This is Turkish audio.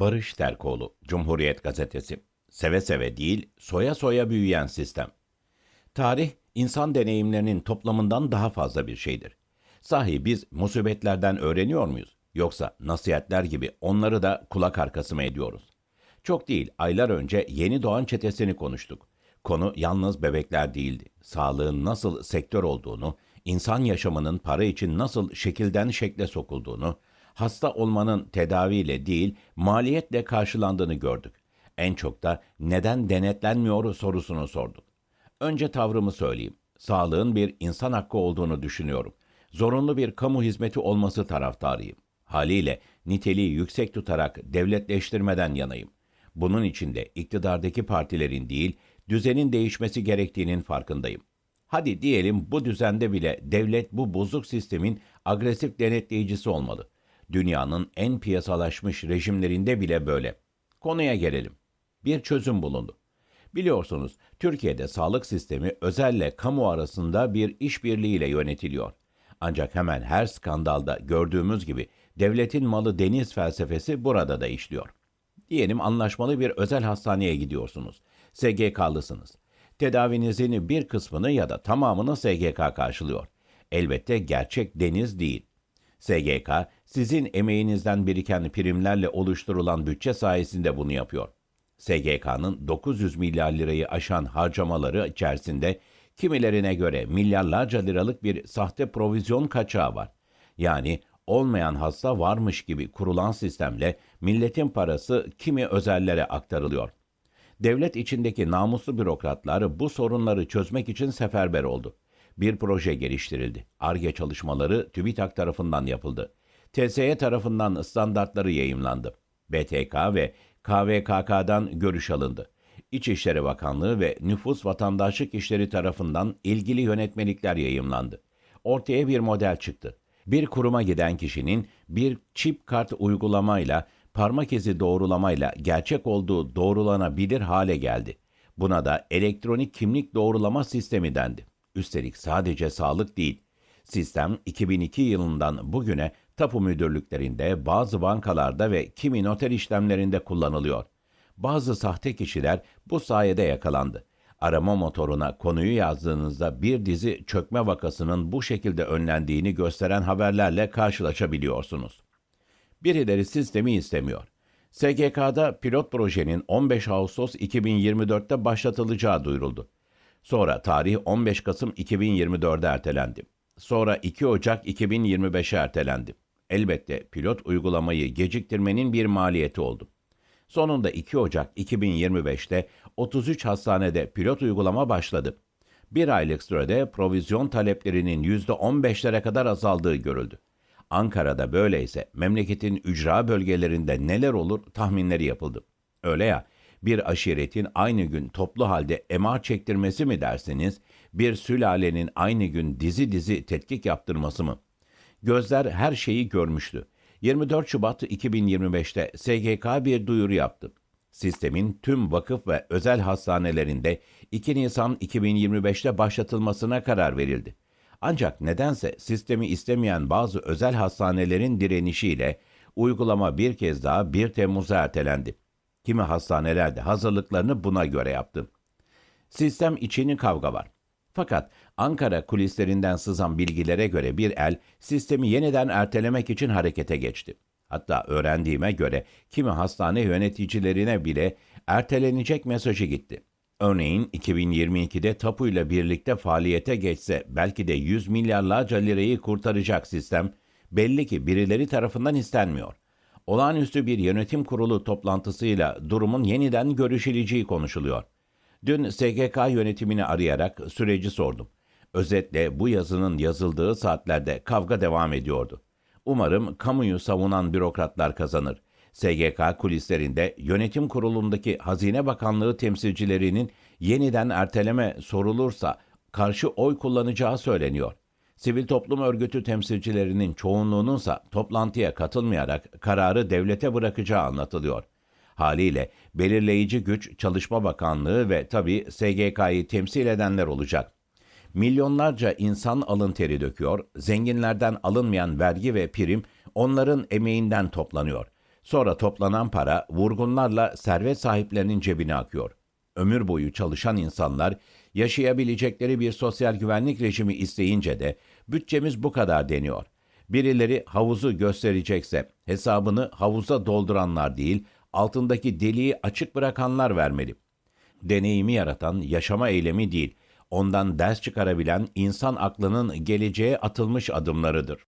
Barış Terkoğlu, Cumhuriyet Gazetesi. Seve seve değil, soya soya büyüyen sistem. Tarih, insan deneyimlerinin toplamından daha fazla bir şeydir. Sahi biz musibetlerden öğreniyor muyuz? Yoksa nasihatler gibi onları da kulak arkası mı ediyoruz? Çok değil, aylar önce yeni doğan çetesini konuştuk. Konu yalnız bebekler değildi. Sağlığın nasıl sektör olduğunu, insan yaşamının para için nasıl şekilden şekle sokulduğunu, hasta olmanın tedaviyle değil, maliyetle karşılandığını gördük. En çok da neden denetlenmiyor sorusunu sorduk. Önce tavrımı söyleyeyim. Sağlığın bir insan hakkı olduğunu düşünüyorum. Zorunlu bir kamu hizmeti olması taraftarıyım. Haliyle niteliği yüksek tutarak devletleştirmeden yanayım. Bunun için de iktidardaki partilerin değil, düzenin değişmesi gerektiğinin farkındayım. Hadi diyelim bu düzende bile devlet bu bozuk sistemin agresif denetleyicisi olmalı. Dünyanın en piyasalaşmış rejimlerinde bile böyle. Konuya gelelim. Bir çözüm bulundu. Biliyorsunuz Türkiye'de sağlık sistemi özelle kamu arasında bir işbirliğiyle yönetiliyor. Ancak hemen her skandalda gördüğümüz gibi devletin malı deniz felsefesi burada da işliyor. Diyelim anlaşmalı bir özel hastaneye gidiyorsunuz. SGK'lısınız. Tedavinizin bir kısmını ya da tamamını SGK karşılıyor. Elbette gerçek deniz değil. SGK, sizin emeğinizden biriken primlerle oluşturulan bütçe sayesinde bunu yapıyor. SGK'nın 900 milyar lirayı aşan harcamaları içerisinde kimilerine göre milyarlarca liralık bir sahte provizyon kaçağı var. Yani olmayan hasta varmış gibi kurulan sistemle milletin parası kimi özellere aktarılıyor. Devlet içindeki namuslu bürokratlar bu sorunları çözmek için seferber oldu. Bir proje geliştirildi. ARGE çalışmaları TÜBİTAK tarafından yapıldı. TSE tarafından standartları yayımlandı. BTK ve KVKK'dan görüş alındı. İçişleri Bakanlığı ve Nüfus Vatandaşlık İşleri tarafından ilgili yönetmelikler yayımlandı. Ortaya bir model çıktı. Bir kuruma giden kişinin bir çip kart uygulamayla, parmak izi doğrulamayla gerçek olduğu doğrulanabilir hale geldi. Buna da elektronik kimlik doğrulama sistemi dendi. Üstelik sadece sağlık değil. Sistem 2002 yılından bugüne tapu müdürlüklerinde, bazı bankalarda ve kimi noter işlemlerinde kullanılıyor. Bazı sahte kişiler bu sayede yakalandı. Arama motoruna konuyu yazdığınızda bir dizi çökme vakasının bu şekilde önlendiğini gösteren haberlerle karşılaşabiliyorsunuz. Birileri sistemi istemiyor. SGK'da pilot projenin 15 Ağustos 2024'te başlatılacağı duyuruldu. Sonra tarih 15 Kasım 2024'de ertelendi. Sonra 2 Ocak 2025'e ertelendi. Elbette pilot uygulamayı geciktirmenin bir maliyeti oldu. Sonunda 2 Ocak 2025'te 33 hastanede pilot uygulama başladı. Bir aylık sürede provizyon taleplerinin %15'lere kadar azaldığı görüldü. Ankara'da böyleyse memleketin ücra bölgelerinde neler olur tahminleri yapıldı. Öyle ya, bir aşiretin aynı gün toplu halde MR çektirmesi mi dersiniz, bir sülalenin aynı gün dizi dizi tetkik yaptırması mı? Gözler her şeyi görmüştü. 24 Şubat 2025'te SGK bir duyuru yaptı. Sistemin tüm vakıf ve özel hastanelerinde 2 Nisan 2025'te başlatılmasına karar verildi. Ancak nedense sistemi istemeyen bazı özel hastanelerin direnişiyle uygulama bir kez daha 1 Temmuz'a ertelendi. Kimi hastaneler de hazırlıklarını buna göre yaptı. Sistem içini kavga var. Fakat Ankara kulislerinden sızan bilgilere göre bir el sistemi yeniden ertelemek için harekete geçti. Hatta öğrendiğime göre kimi hastane yöneticilerine bile ertelenecek mesajı gitti. Örneğin 2022'de tapu ile birlikte faaliyete geçse belki de 100 milyarlarca lirayı kurtaracak sistem belli ki birileri tarafından istenmiyor. Olağanüstü bir yönetim kurulu toplantısıyla durumun yeniden görüşüleceği konuşuluyor. Dün SGK yönetimini arayarak süreci sordum. Özetle bu yazının yazıldığı saatlerde kavga devam ediyordu. Umarım kamuyu savunan bürokratlar kazanır. SGK kulislerinde yönetim kurulundaki Hazine Bakanlığı temsilcilerinin yeniden erteleme sorulursa karşı oy kullanacağı söyleniyor. Sivil toplum örgütü temsilcilerinin çoğunluğununsa toplantıya katılmayarak kararı devlete bırakacağı anlatılıyor. Haliyle belirleyici güç Çalışma Bakanlığı ve tabi SGK'yı temsil edenler olacak. Milyonlarca insan alın teri döküyor, zenginlerden alınmayan vergi ve prim onların emeğinden toplanıyor. Sonra toplanan para vurgunlarla servet sahiplerinin cebine akıyor. Ömür boyu çalışan insanlar yaşayabilecekleri bir sosyal güvenlik rejimi isteyince de bütçemiz bu kadar deniyor. Birileri havuzu gösterecekse hesabını havuza dolduranlar değil, altındaki deliği açık bırakanlar vermeli. Deneyimi yaratan yaşama eylemi değil, ondan ders çıkarabilen insan aklının geleceğe atılmış adımlarıdır.